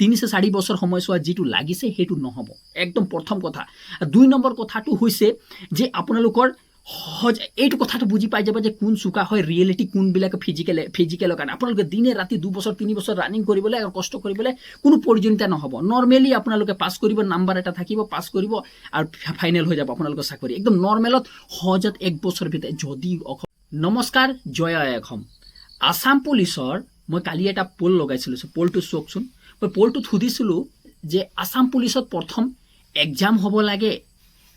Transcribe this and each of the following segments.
তিনিছে চাৰি বছৰ সময়ছোৱা যিটো লাগিছে, সেইটো নহ'ব। একদম প্ৰথম কথা। দুই নম্বৰ কথাটো হৈছে যে আপোনালোকৰ সজ এইটো কথাটো বুজি পাই যাব যে কোন চোকা হয় ৰিয়েলিটি কোনবিলাক ফিজিকেলে ফিজিকেলৰ কাৰণে। আপোনালোকে দিনে ৰাতি দুবছৰ তিনি ৰানিং কৰিবলৈ আৰু কষ্ট কৰিবলৈ কোনো প্ৰয়োজনীয়তা নহ'ব। নৰ্মেলি আপোনালোকে পাছ কৰিব নাম্বাৰ এটা থাকিব পাছ কৰিব আৰু ফাইনেল হৈ যাব আপোনালোকৰ চাকৰি। একদম নৰ্মেলত সহজত এক বছৰ ভিতৰত যদি অসম নমস্কাৰ, জয় অসম আছাম পুলিচৰ মই কালি এটা পল লগাইছিলোঁ পলটো চাওকচোন মই পলটোত সুধিছিলোঁ যে আছাম পুলিচত প্ৰথম এক্সাম হ'ব লাগে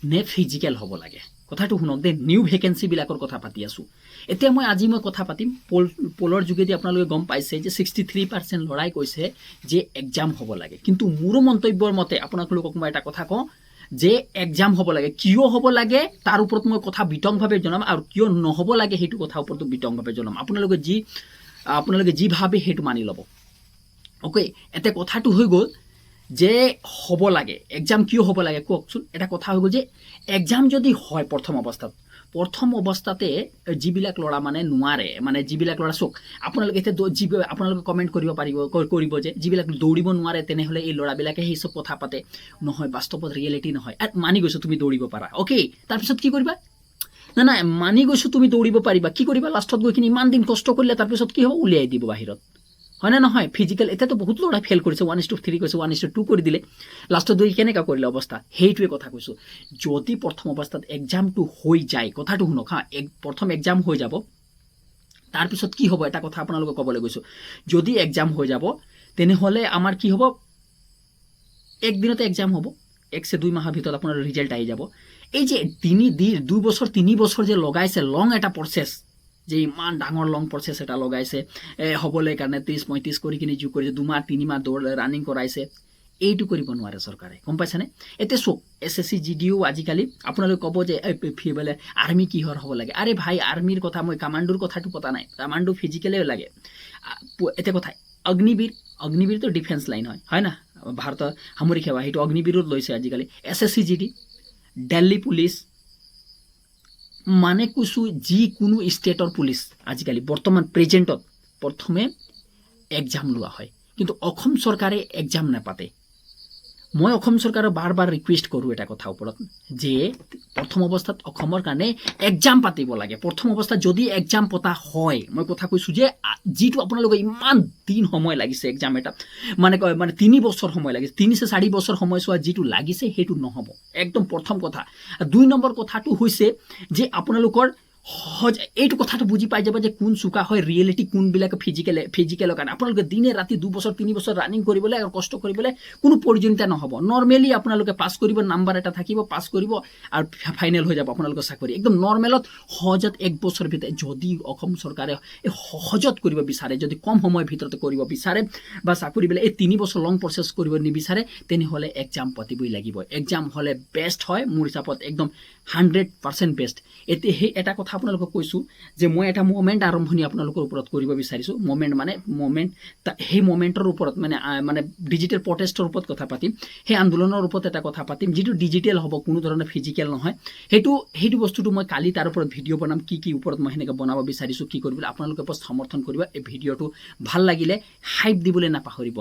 নে ফিজিকেল হ'ব লাগে? কথাটো শুনক দেই নিউ ভেকেঞ্চিবিলাকৰ কথা পাতি আছোঁ। এতিয়া মই আজি মই কথা পাতিম পল পলৰ যোগেদি আপোনালোকে গম পাইছে যে ছিক্সটি থ্ৰী পাৰ্চেণ্ট ল'ৰাই কৈছে যে এক্সাম হ'ব লাগে। কিন্তু মোৰো মন্তব্যৰ মতে আপোনালোকক মই এটা কথা কওঁ যে এক্সাম হ'ব লাগে। কিয় হ'ব লাগে? তাৰ ওপৰত মই কথা বিতংভাৱে জনাম আৰু কিয় নহ'ব লাগে সেইটো কথা ওপৰতো বিতংভাৱে জনাম। আপোনালোকে যি আপোনালোকে যি ভাবে সেইটো মানি ল'ব। অ'কে এতিয়া কথাটো হৈ গ'ল যে হ'ব লাগে। এক্সাম কিয় হ'ব লাগে? কওকচোন। এটা কথা হৈ গ'ল যে এক্সাম যদি হয় প্ৰথম অৱস্থাত, প্ৰথম অৱস্থাতে যিবিলাক ল'ৰা মানে নোৱাৰে মানে যিবিলাক ল'ৰা, চাওক, আপোনালোকে এতিয়া যি আপোনালোকে কমেণ্ট কৰিব পাৰিব কৰিব যে যিবিলাক দৌৰিব নোৱাৰে, তেনেহ'লে এই ল'ৰাবিলাকে সেই চব কথা পাতে। নহয়, বাস্তৱত ৰিয়েলিটি নহয়। মানি গৈছোঁ, তুমি দৌৰিব পাৰা। অ'কে তাৰপিছত কি কৰিবা? নাই নাই মানি গৈছোঁ তুমি দৌৰিব পাৰিবা। কি কৰিবা? লাষ্টত গৈ কিনি ইমান দিন কষ্ট কৰিলে তাৰপিছত কি হ'ব? উলিয়াই দিব বাহিৰত। হয়নে নহয়? ফিজিকেল এতিয়াতো বহুত ল'ৰাই ফেইল কৰিছে। ওৱান ইছ টু থ্ৰী কৰিছে ওৱান ইছ টু টু কৰি দিলে। লাষ্টত গৈ কেনেকুৱা কৰিলে অৱস্থা? সেইটোৱে কথা কৈছোঁ। যদি প্ৰথম অৱস্থাত এক্সামটো হৈ যায়, কথাটো শুনক হা, এক, প্ৰথম এক্সাম হৈ যাব তাৰপিছত কি হ'ব এটা কথা আপোনালোকে ক'বলৈ গৈছোঁ। যদি এক্সাম হৈ যাব, তেনেহ'লে আমাৰ কি হ'ব? একদিনতে এক্সাম হ'ব। এক চে দুই মাহৰ ভিতৰত আপোনাৰ ৰিজাল্ট আহি যাব। এই যে তিনি দুই বছৰ, তিনি বছৰ যে লগাইছে লং এটা প্ৰচেছ যে ইমান ডাঙৰ লং প্ৰচেছ এটা লগাইছে হ'বলৈ কাৰণে ত্ৰিছ, পঁয়ত্ৰিছ কৰি কিনি যোগ কৰিছে, দুমাহ, তিনিমাহ দৌৰ ৰানিং কৰাইছে, এইটো কৰিব নোৱাৰে চৰকাৰে, গম পাইছেনে? এতিয়া চাওক এছ এছ চি জি ডিও আজিকালি আপোনালোকে ক'ব যে বোলে আৰ্মি কিহৰ হ'ব লাগে? আৰে ভাই আৰ্মিৰ কথা মই কামাণ্ডোৰ কথাটো পতা নাই, কামাণ্ডো ফিজিকেলে লাগে। এতিয়া কথা, অগ্নিবীৰ, অগ্নিবীৰটো ডিফেন্স লাইন হয় হয় না? ভাৰতৰ সামৰিক সেৱা, সেইটো অগ্নিবীৰত লৈছে আজিকালি। S S C G D Delhi police মানে কৈছোঁ যিকোনো ষ্টেটৰ পুলিচ। আজিকালি বৰ্তমান, প্ৰেজেণ্টত প্ৰথমে এক্সাম লোৱা হয়। কিন্তু অসম চৰকাৰে এক্সাম নাপাতে। মই অসম চৰকাৰক বাৰ বাৰ ৰিকুৱেষ্ট কৰোঁ এটা কথা ওপৰত যে প্ৰথম অৱস্থাত অসমৰ কাৰণে এক্সাম পাতিব লাগে। প্ৰথম অৱস্থাত যদি এক্সাম পতা হয় মই কথা কৈছোঁ যে যিটো আপোনালোকে ইমান দিন সময় লাগিছে এক্সাম এটাত মানে মানে তিনি বছৰ সময় লাগিছে তিনিছে চাৰি বছৰ সময়ছোৱা যিটো লাগিছে সেইটো নহ'ব। একদম প্ৰথম কথা। দুই নম্বৰ কথাটো হৈছে যে আপোনালোকৰ সজ এইটো কথাটো বুজি পাই যাব যে কোন চোকা হয় ৰিয়েলিটি কোনবিলাক ফিজিকেলে ফিজিকেলৰ কাৰণে। আপোনালোকে দিনে ৰাতি দুবছৰ তিনি বছৰ ৰানিং কৰিবলৈ আৰু কষ্ট কৰিবলৈ কোনো প্ৰয়োজনীয়তা নহ'ব। নৰ্মেলি আপোনালোকে পাছ কৰিব নাম্বাৰ এটা থাকিব পাছ কৰিব আৰু ফাইনেল হৈ যাব আপোনালোকৰ চাকৰি। একদম নৰ্মেলত সহজত এক বছৰ ভিতৰত, যদি অসম চৰকাৰে সহজত কৰিব বিচাৰে, যদি কম সময়ৰ ভিতৰতে কৰিব বিচাৰে বা চাকৰিবিলাক এই তিনি বছৰ লং প্ৰচেছ কৰিব নিবিচাৰে, তেনেহ'লে এক্সাম পাতিবই লাগিব। এক্সাম হ'লে বেষ্ট হয়, মোৰ হিচাপত একদম হাণ্ড্ৰেড পাৰ্চেণ্ট বেষ্ট এতিয়া সেই এটা কথা আপোনালোকক কৈছোঁ যে মই এটা মুভমেণ্ট আৰম্ভণি আপোনালোকৰ ওপৰত কৰিব বিচাৰিছোঁ। মুভমেণ্ট মানে মুভমেণ্ট সেই মুভমেণ্টৰ ওপৰত মানে মানে ডিজিটেল প্ৰটেষ্টৰ ওপৰত কথা পাতিম। সেই আন্দোলনৰ ওপৰত এটা কথা পাতিম যিটো ডিজিটেল হ'ব কোনো ধৰণৰ ফিজিকেল নহয়। সেইটো সেইটো বস্তুটো মই কালি তাৰ ওপৰত ভিডিঅ' বনাম কি কি ওপৰত মই সেনেকৈ বনাব বিচাৰিছোঁ কি কৰিবলৈ আপোনালোকে ওপৰত সমৰ্থন কৰিব এই ভিডিঅ'টো ভাল লাগিলে হাইপ দিবলৈ নাপাহৰিব।